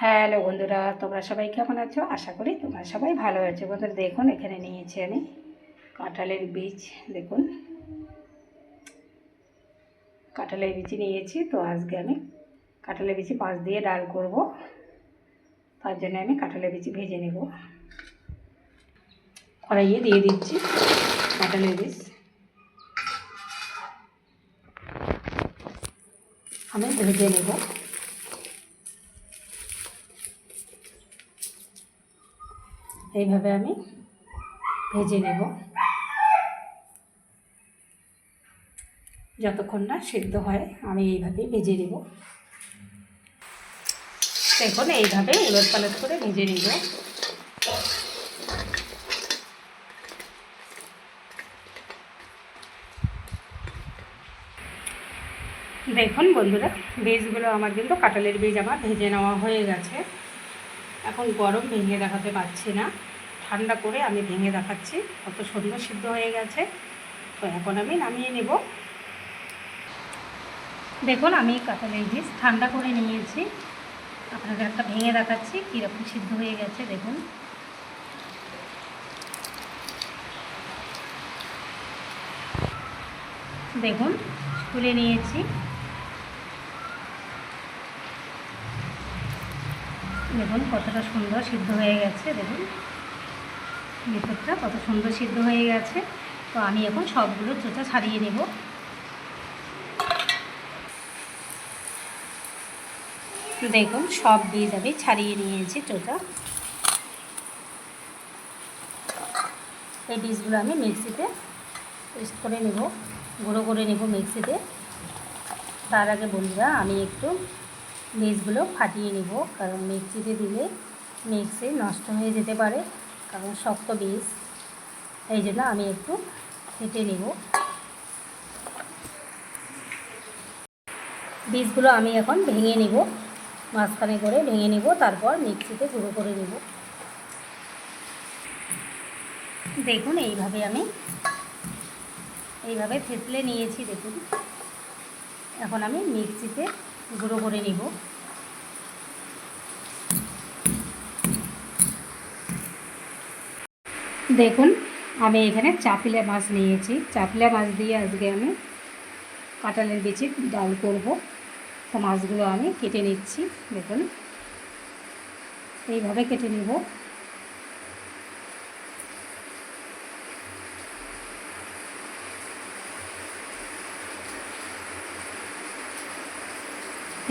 Hello বন্ধুরা, তোমরা সবাই কেমন আছো? আশা করি তোমরা সবাই ভালো আছো। বন্ধুরা, দেখুন, এখানে নিয়েছি আমি কাঁঠালের বীজ, দেখুন। কাঁঠালের বীজ নিয়েছি, তো আজকে আমি কাঁঠালের বীজ পাঁচ দিয়ে ডাল করব। তার জন্য আমি কাঁঠালের বীজ ভেজে নেব। কড়াইয়ে দিয়ে দিচ্ছি কাঁঠালের বীজ। আমি ভেজে নেব। এইভাবে আমি ভেজে নেব। যতক্ষণ না সিদ্ধ হয়, আমি এইভাবেই ভেজে নেব। দেখুন, এইভাবে উলট পালট করে ভেজে নেব। দেখুন বন্ধুরা, বীজগুলো আমার কিন্তু কাঁঠালের বীজ আমার ভেজে নেওয়া হয়ে গেছে। এখন গরম ভেঙে দেখাতে পারছি না। ঠান্ডা করে আমি ভেঙে দেখাচ্ছি। কত সুন্দর সিদ্ধ হয়ে গেছে। তো এখন আমি নামিয়ে নেব। দেখুন, আমি কাঁঠালের বীজ ঠান্ডা করে নিয়েছি। আপনাদের একটা ভেঙে দেখাচ্ছি, কীরকম সিদ্ধ হয়ে গেছে, দেখুন। দেখুন তুলে নিয়েছি। দেখুন, কতটা সুন্দর সিদ্ধ হয়ে গেছে, দেখুন। ভিতরটা কত সুন্দর সিদ্ধ হয়ে গেছে। তো আমি এখন সবগুলো চোচা ছাড়িয়ে নেব। দেখুন, সব বীজ আমি ছাড়িয়ে নিয়েছি চোচা। এই বীজগুলো আমি মিক্সিতে পেস্ট করে নেব, গুঁড়ো করে নেব মিক্সিতে। তার আগে বন্ধুরা, আমি একটু বীজগুলো ফাটিয়ে নেব, কারণ মিক্সিতে দিলে মিক্সি নষ্ট হয়ে যেতে পারে, কারণ শক্ত বীজ। এই জন্য আমি একটু ফেটে নেব। বীজগুলো আমি এখন ভেঙে নেব, মাঝখানে করে ভেঙে নেব, তারপর মিক্সিতে গুঁড়ো করে নেব। দেখুন, এইভাবে আমি, এইভাবে থেতলে নিয়েছি, দেখুন। এখন আমি মিক্সিতে গুঁড়ো করে নিব। দেখুন, আমি এখানে চাপিলা মাছ নিয়েছি। চাপিলা মাছ দিয়ে আজকে আমি কাঁঠালের বিচি ডাল করব। তো মাছগুলো আমি কেটে নিচ্ছি, দেখুন। এইভাবে কেটে নিব।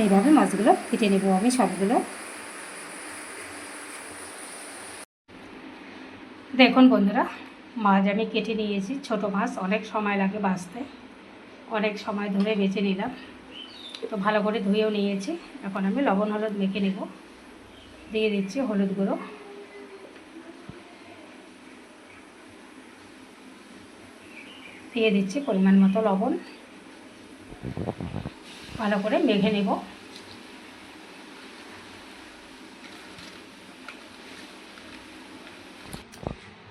এইভাবে মাছগুলো কেটে নেব আমি সবগুলো। দেখুন বন্ধুরা, মাছ আমি কেটে নিয়েছি। ছোট মাছ, অনেক সময় লাগে বাছতে অনেক সময় ধরে বেছে নিলাম। তো ভালো করে ধুয়েও নিয়েছি। এখন আমি লবণ, হলুদ মেখে নেব। দিয়ে দিচ্ছি হলুদ গুঁড়ো। দিয়ে দিচ্ছি পরিমাণ মতো লবণ। ভালো করে মেখে নেব।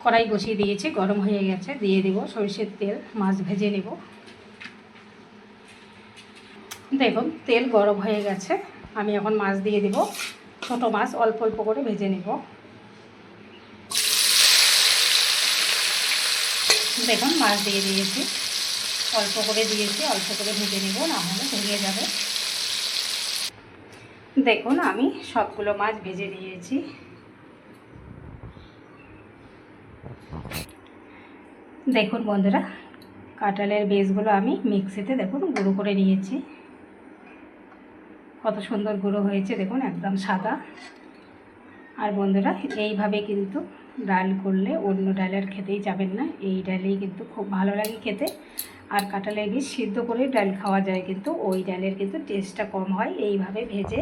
কড়াই বসিয়ে দিয়েছি, গরম হয়ে গেছে, দিয়ে দেব সরষের তেল, মাছ ভেজে নেব। দেখুন, তেল গরম হয়ে গেছে, আমি এখন মাছ দিয়ে দেব। ছোট মাছ অল্প অল্প করে ভেজে নেব। দেখুন, মাছ দিয়ে দিয়েছি। অল্প করে দিয়েছি, অল্প করে ভেজে নেব, না হলে ভেঙে যাবে। দেখুন, আমি সবগুলো মাছ ভেজে নিয়েছি দেখুন বন্ধুরা, কাঁঠালের বেসগুলো আমি মিক্সিতে দেখুন গুঁড়ো করে নিয়েছি। কত সুন্দর গুঁড়ো হয়েছে, দেখুন একদম সাদা। আর বন্ধুরা, এইভাবে কিন্তু ডাল করলে অন্য ডালের খেতেই যাবেন না, এই ডালেই কিন্তু খুব ভালো লাগে খেতে। আর কাঁঠালের বীজ সিদ্ধ করে ডাল খাওয়া যায় কিন্তু, ওই ডালের কিন্তু টেস্টটা কম হয়, এইভাবে ভেজে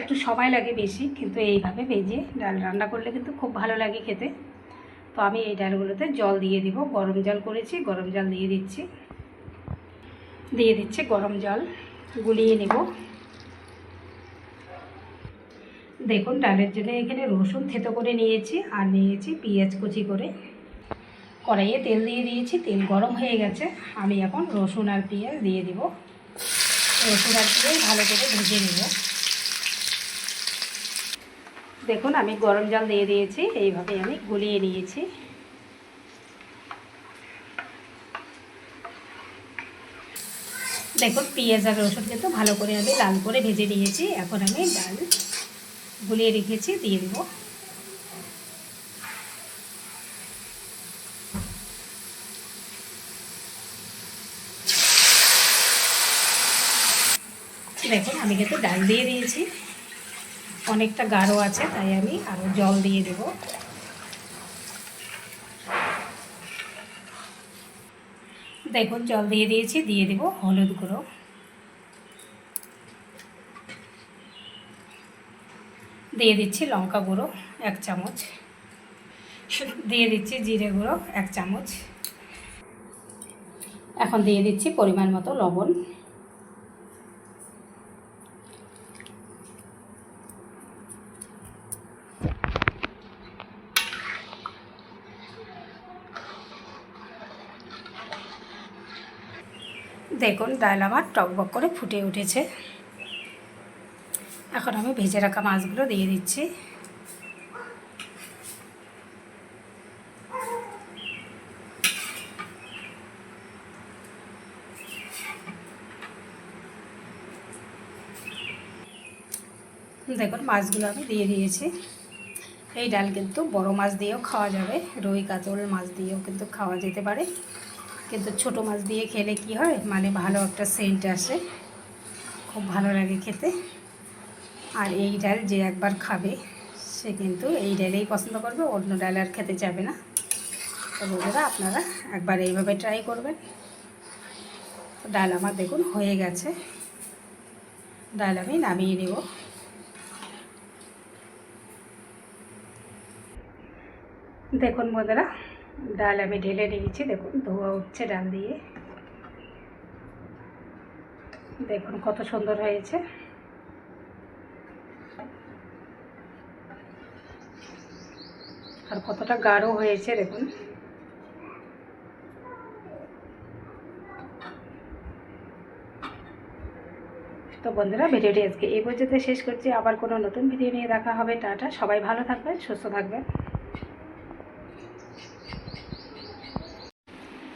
একটু সময় লাগে বেশি, কিন্তু এইভাবে ভেজে ডাল রান্না করলে কিন্তু খুব ভালো লাগে খেতে। তো আমি এই ডালগুলোতে জল দিয়ে দিব। গরম জল করেছি, গরম জল দিয়ে দিচ্ছি। দিয়ে দিচ্ছি গরম জল, গুলিয়ে নেব। দেখুন, ডালের জন্য এখানে রসুন থেতো করে নিয়েছি আর নিয়েছি পেঁয়াজ কুচি করে। কড়াইয়ে তেল দিয়ে দিয়েছি, তেল গরম হয়ে গেছে। আমি এখন রসুন আর পেঁয়াজ দিয়ে দিব। রসুন আর পেঁয়াজ ভালো করে ভেজে নেব। দেখুন, আমি গরম জল দিয়ে দিয়েছি, এইভাবে আমি গুলিয়ে নিয়েছি। দেখুন, পেঁয়াজ আর রসুন কিন্তু ভালো করে আমি লাল করে ভেজে নিয়েছি, এখন আমি ডাল গুলিয়ে রেখেছি, দিয়ে দেবো। দেখুন, আমি কিন্তু ডাল দিয়ে দিয়েছি। অনেকটা গাঢ় আছে, তাই আমি আরও জল দিয়ে দেব। দেখুন জল দিয়ে দিয়েছি, দিয়ে দেব হলুদ গুঁড়ো। দিয়ে দিচ্ছি লঙ্কা গুঁড়ো, এক চামচ। দিয়ে দিচ্ছি জিরে গুঁড়ো, এক চামচ। এখন দিয়ে দিচ্ছি পরিমাণ মতো লবণ। দেখুন, ডাল আমার টকবক করে ফুটে উঠেছে। এখন আমি ভেজে রাখা মাছগুলো দিয়ে দিচ্ছি। দেখুন, মাছগুলো আমি দিয়ে দিয়েছি। এই ডাল কিন্তু বড় মাছ দিয়েও খাওয়া যাবে, রুই, কাতল মাছ দিয়েও কিন্তু খাওয়া যেতে পারে। কিন্তু ছোট মাছ দিয়ে খেলে কি হয়? মানে ভালো একটা সেন্ট আসে। খুব ভালো লাগে খেতে। আর এই ডাল যে একবার খাবে, সে কিন্তু এই ডালেই পছন্দ করবে, অন্য ডাল আর খেতে যাবে না। তো বন্ধুরা, আপনারা একবার এইভাবে ট্রাই করবেন। ডাল আমার দেখুন হয়ে গেছে। ডাল আমি নামিয়ে নেব। দেখুন বন্ধুরা ডাল আমি ঢেলে নিয়েছি, দেখুন ধোয়া উঠছে ডাল দিয়ে। দেখুন কত সুন্দর হয়েছে। আর কতটা গাঢ় হয়েছে, দেখুন। তো বন্ধুরা, ভিডিওটি আজকে এই পর্যন্ত শেষ করছি। আবার কোনো নতুন ভিডিও নিয়ে দেখা হবে। টাটা, সবাই ভালো থাকবেন, সুস্থ থাকবেন।